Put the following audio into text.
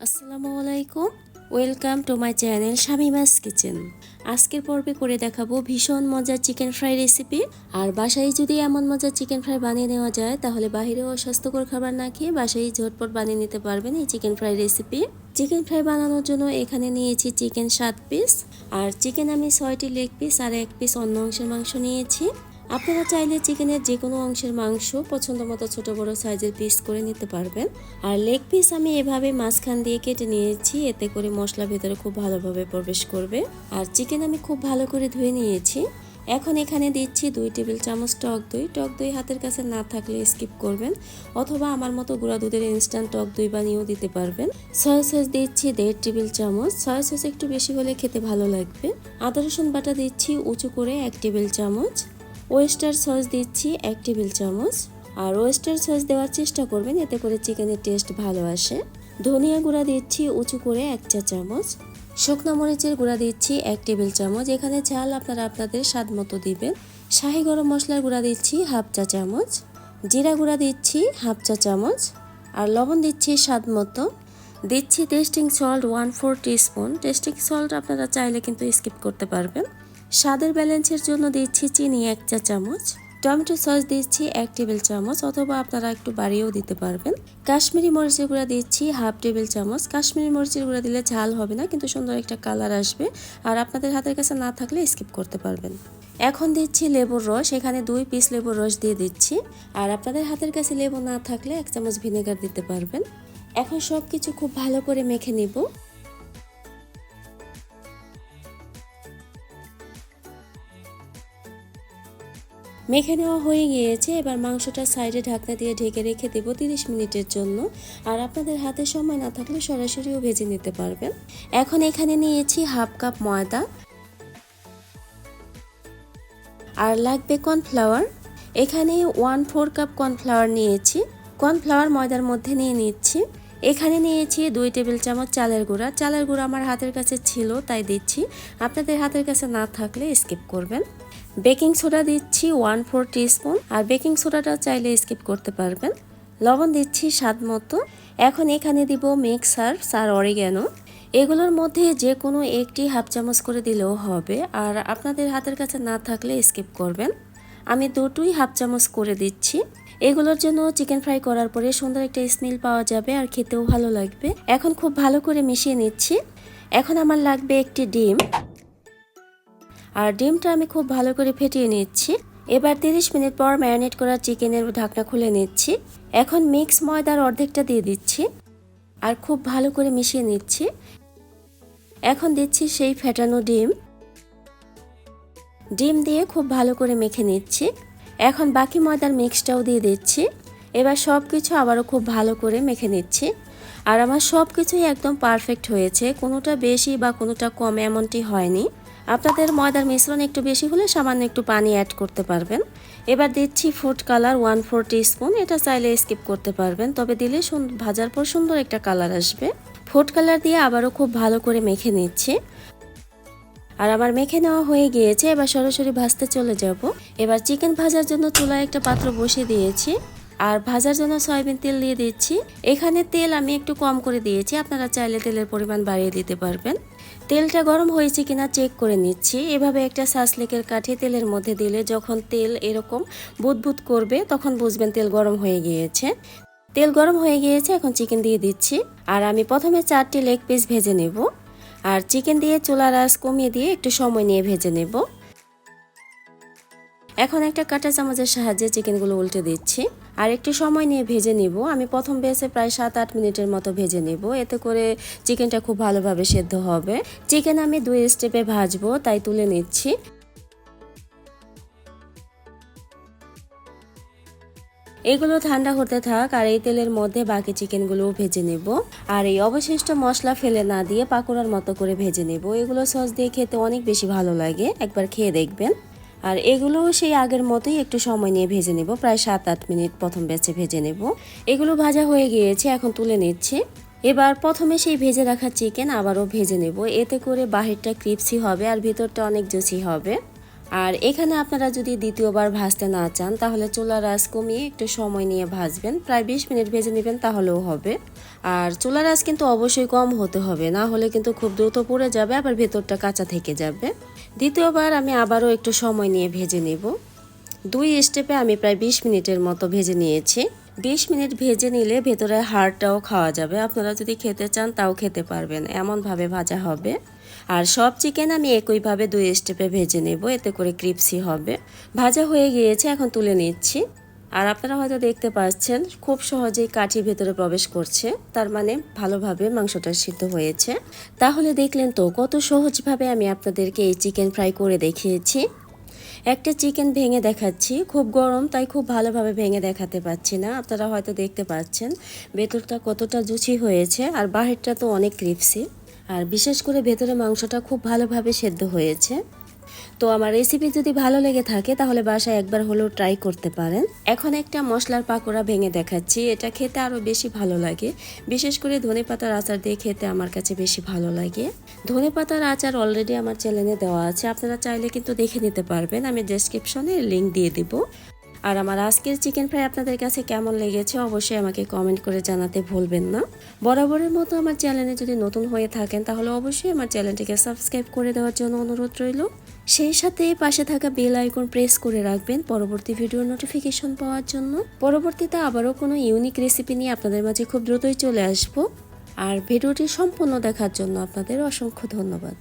আসসালামু আলাইকুম। Welcome to my channel Shamima's kitchen আজকের পর্বে করে দেখাবো ভীষণ মজার চিকেন ফ্রাই রেসিপি আর বাসায় যদি এমন মজার চিকেন ফ্রাই বানিয়ে নেওয়া যায়, তাহলে বাহিরেও অস্বাস্থ্যকর খাবার না খেয়ে বাসায় ঝটপট বানিয়ে নিতে পারবেন এই chicken fry recipe chicken fry বানানোর জন্য এখানে নিয়েছি চিকেন সাত পিস আর চিকেন আমি ছয়টি লেগ পিস আর এক পিস অন্য অংশের মাংস নিয়েছি। আপনারা চাইলে চিকেনের যে কোনো অংশের মাংস, পছন্দ মতো ছোট বড় সাইজের পিস করে নিতে পারবেন। আর লেগ পিস আমি এভাবে মাঝখান দিয়ে কেটে নিয়েছি, এতে করে মশলা ভেতরে খুব ভালোভাবে প্রবেশ করবে। আর চিকেন আমি খুব ভালো করে ধুয়ে নিয়েছি। এখন এখানে দিচ্ছি দুই টেবিল চামচ টক দই। টক দই হাতের কাছে না থাকলে স্কিপ করবেন, অথবা আমার মতো গুঁড়া দুধের ইনস্ট্যান্ট টক দই বানিয়েও দিতে পারবেন। সয়া সস দিচ্ছি দেড় টেবিল চামচ। সয়া সস একটু বেশি হলে খেতে ভালো লাগবে। আদা রসুন বাটা দিচ্ছি উঁচু করে এক টেবিল চামচ। ওয়েস্টার সস দিচ্ছি এক টেবিল চামচ আর ওয়েস্টার সস দেওয়ার চেষ্টা করবেন এতে করে চিকেনের টেস্ট ভালো আসে। ধনিয়া গুঁড়া দিচ্ছি উঁচু করে এক চা চামচ। শুকনো মরিচের গুঁড়া দিচ্ছি এক টেবিল চামচ। এখানে ঝাল আপনারা আপনাদের স্বাদ মতো দিবেন। শাহি গরম মশলার গুঁড়া দিচ্ছি হাফ চা চামচ। জিরা গুঁড়া দিচ্ছি হাফ চা চামচ। আর লবণ দিচ্ছি স্বাদ মতো। দিচ্ছি testing salt one four spoon testing salt আপনারা চাইলে কিন্তু স্কিপ করতে পারবেন। স্বাদের ব্যালেন্সের জন্য দিচ্ছি চিনি এক চা চামচ, টমেটো সস দিচ্ছি এক টেবিল চামচ অথবা আপনারা একটু বাড়িয়েও দিতে পারবেন। কাশ্মীরি মরিচের গুঁড়া দিচ্ছি হাফ টেবিল চামচ। কাশ্মীরি মরিচের গুঁড়া দিলে ঝাল হবে না, কিন্তু সুন্দর একটা কালার আসবে। আর আপনাদের হাতের কাছে না থাকলে স্কিপ করতে পারবেন। এখন দিচ্ছি লেবুর রস, এখানে দুই পিস লেবুর রস দিয়ে দিচ্ছি। আর আপনাদের হাতের কাছে লেবু না থাকলে এক চামচ ভিনেগার দিতে পারবেন। এখন সব কিছু খুব ভালো করে মেখে নিব। মেখে নেওয়া হয়ে গিয়েছে। এবার মাংসটা সাইডে ঢাকনা দিয়ে ঢেকে রেখে দেবো তিরিশ মিনিটের জন্য। আর আপনাদের হাতে সময় না থাকলে সরাসরিও ভেজে নিতে পারবেন। এখন এখানে নিয়েছি হাফ কাপ ময়দা। আর লাগবে কর্নফ্লাওয়ার। এখানে ওয়ান ফোর কাপ কর্নফ্লাওয়ার নিয়েছি। কর্নফ্লাওয়ার ময়দার মধ্যে নিয়ে নিচ্ছি। এখানে নিয়েছি দুই টেবিল চামচ চালের গুঁড়া। চালের গুঁড়া আমার হাতের কাছে ছিল, তাই দিচ্ছি। আপনাদের হাতের কাছে না থাকলে স্কিপ করবেন। বেকিং সোডা দিচ্ছি ওয়ান ফোর স্পুন আর বেকিং সোডাটা চাইলে স্কিপ করতে পারবেন। লবণ দিচ্ছি স্বাদ মতো। এখন এখানে দিব মিক্সার সার অরিগ্যানো। এগুলোর মধ্যে যে কোনো একটি হাফ চামচ করে দিলেও হবে, আর আপনাদের হাতের কাছে না থাকলে স্কিপ করবেন। আমি দুটোই হাফ চামচ করে দিচ্ছি। এগুলোর জন্য চিকেন ফ্রাই করার পরে সুন্দর একটা স্মেল পাওয়া যাবে আর খেতেও ভালো লাগবে। এখন খুব ভালো করে মিশিয়ে নিচ্ছি। এখন আমার লাগবে একটি ডিম। আর ডিমটা আমি খুব ভালো করে ফেটিয়ে নিচ্ছি। এবার তিরিশ মিনিট পর ম্যারিনেট করা চিকেনের ঢাকনা খুলে নিচ্ছি। এখন মিক্স ময়দার অর্ধেকটা দিয়ে দিচ্ছি আর খুব ভালো করে মিশিয়ে নিচ্ছি। এখন দিচ্ছি সেই ফেটানো ডিম। ডিম দিয়ে খুব ভালো করে মেখে নিচ্ছি। এখন বাকি ময়দার মিক্সটাও দিয়ে দিচ্ছি। এবার সব কিছু আবারও খুব ভালো করে মেখে নিচ্ছি। আর আমার সব কিছুই একদম পারফেক্ট হয়েছে। কোনোটা বেশি বা কোনোটা কম এমনটি হয়নি। আপনাদের ময়দার মিশ্রণ একটু বেশি হলে সামান্য একটু পানি অ্যাড করতে পারবেন। এবার দিচ্ছি food colour one four spoon এটা চাইলে স্কিপ করতে পারবেন, তবে দিলে ভাজার পর সুন্দর একটা কালার আসবে। ফুড কালার দিয়ে আবারও খুব ভালো করে মেখে নিচ্ছি। আর আমার মেখে নেওয়া হয়ে গিয়েছে, এবার সরাসরি ভাজতে চলে যাব। এবার চিকেন ভাজার জন্য চুলায় একটা পাত্র বসিয়ে দিয়েছি। আর ভাজার জন্য সয়াবিন তেল দিয়ে দিচ্ছি। এখানে তেল আমি একটু কম করে দিয়েছি, আপনারা চাইলে তেলের পরিমাণ বাড়িয়ে দিতে পারবেন। তেলটা গরম হয়েছে কিনা চেক করে নিচ্ছি। এভাবে একটা সাসলেকের কাঠে তেলের মধ্যে দিলে যখন তেল এরকম বুদবুদ করবে, তখন বুঝবেন তেল গরম হয়ে গিয়েছে। তেল গরম হয়ে গিয়েছে, এখন চিকেন দিয়ে দিচ্ছি। আর আমি প্রথমে চারটি লেগ পিস ভেজে নেব। আর চিকেন দিয়ে চুলার আঁচ কমিয়ে দিয়ে একটু সময় নিয়ে ভেজে নেব। এখন একটা কাঁটা চামচের সাহায্যে চিকেনগুলো উল্টে দিচ্ছি। আর একটু সময় নিয়ে ভেজে নিব। আমি প্রথম বেসে প্রায় সাত আট মিনিটের মতো ভেজে নেব। এতে করে চিকেনটা খুব ভালোভাবে সেদ্ধ হবে। চিকেন আমি দুই স্টেপে ভাজবো, তাই তুলে নিচ্ছি। এগুলো ঠান্ডা হতে থাক আর এই তেলের মধ্যে বাকি চিকেনগুলোও ভেজে নেব। আর এই অবশিষ্ট মশলা ফেলে না দিয়ে পাকোড়ার মতো করে ভেজে নেব। এগুলো সস দিয়ে খেতে অনেক বেশি ভালো লাগে। একবার খেয়ে দেখবেন। আর এগুলো সেই আগের মতোই একটু সময় নিয়ে ভেজে নেব। প্রায় সাত আট মিনিট প্রথম ব্যাচে ভেজে নেব। এগুলো ভাজা হয়ে গিয়েছে, এখন তুলে নিচ্ছে। এবার প্রথমে সেই ভেজে রাখা চিকেন আবারও ভেজে নেব। এতে করে বাহিরটা ক্রিপসি হবে আর ভিতরটা অনেক জুসি হবে। আর এখানে আপনারা যদি দ্বিতীয়বার ভাজতে না চান, তাহলে চুলার আঁচ কমিয়ে একটু সময় নিয়ে ভাজবেন। প্রায় বিশ মিনিট ভেজে নেবেন, তাহলেও হবে। আর চুলার আঁচ কিন্তু অবশ্যই কম হতে হবে, না হলে কিন্তু খুব দ্রুত পড়ে যাবে, আবার ভেতরটা কাঁচা থেকে যাবে। দ্বিতীয়বার আমি আবারও একটু সময় নিয়ে ভেজে নেব। দুই স্টেপে আমি প্রায় বিশ মিনিটের মতো ভেজে নিয়েছি। বিশ মিনিট ভেজে নিলে ভেতরে হাড়টাও খাওয়া যাবে। আপনারা যদি খেতে চান তাও খেতে পারবেন। এমনভাবে ভাজা হবে। আর সব চিকেন আমি একইভাবে দুই স্টেপে ভেজে নেব, এতে করে ক্রিপসি হবে। ভাজা হয়ে গিয়েছে, এখন তুলে নিচ্ছি। আর আপনারা হয়তো দেখতে পাচ্ছেন, খুব সহজেই কাঠি ভেতরে প্রবেশ করছে। তার মানে ভালোভাবে মাংসটা সিদ্ধ হয়েছে। তাহলে দেখলেন তো, কত সহজভাবে আমি আপনাদেরকে এই চিকেন ফ্রাই করে দেখিয়েছি। একটা চিকেন ভেঙে দেখাচ্ছি। খুব গরম, তাই খুব ভালোভাবে ভেঙে দেখাতে পাচ্ছি না। আপনারা হয়তো দেখতে পাচ্ছেন, ভেতরটা কতটা জুচি হয়েছে, আর বাহিরটা তো অনেক ক্রিপসি। আর বিশেষ করে ভেতরে মাংসটা খুব ভালোভাবে সেদ্ধ হয়েছে। তো আমার রেসিপি যদি ভালো লেগে থাকে, তাহলে বাসায় একবার হলেও ট্রাই করতে পারেন। এখন একটা মশলার পাকোড়া ভেঙে দেখাচ্ছি। এটা খেতে আরও বেশি ভালো লাগে। বিশেষ করে ধনে পাতার আচার দিয়ে খেতে আমার কাছে বেশি ভালো লাগে। ধনে পাতার আচার অলরেডি আমার চ্যানেলে দেওয়া আছে। আপনারা চাইলে কিন্তু দেখে নিতে পারবেন। আমি ডেসক্রিপশনে লিঙ্ক দিয়ে দিব। আর আমার আজকের চিকেন ফ্রাই আপনাদের কাছে কেমন লেগেছে, অবশ্যই আমাকে কমেন্ট করে জানাতে ভুলবেন না। বরাবরের মতো আমার চ্যানেলে যদি নতুন হয়ে থাকেন, তাহলে অবশ্যই আমার চ্যানেলটিকে সাবস্ক্রাইব করে দেওয়ার জন্য অনুরোধ রইল। সেই সাথে পাশে থাকা বেল আইকন প্রেস করে রাখবেন পরবর্তী ভিডিও নোটিফিকেশন পাওয়ার জন্য। পরবর্তীতে আবারও কোনো ইউনিক রেসিপি নিয়ে আপনাদের মাঝে খুব দ্রুতই চলে আসব। আর ভিডিওটি সম্পূর্ণ দেখার জন্য আপনাদের অসংখ্য ধন্যবাদ।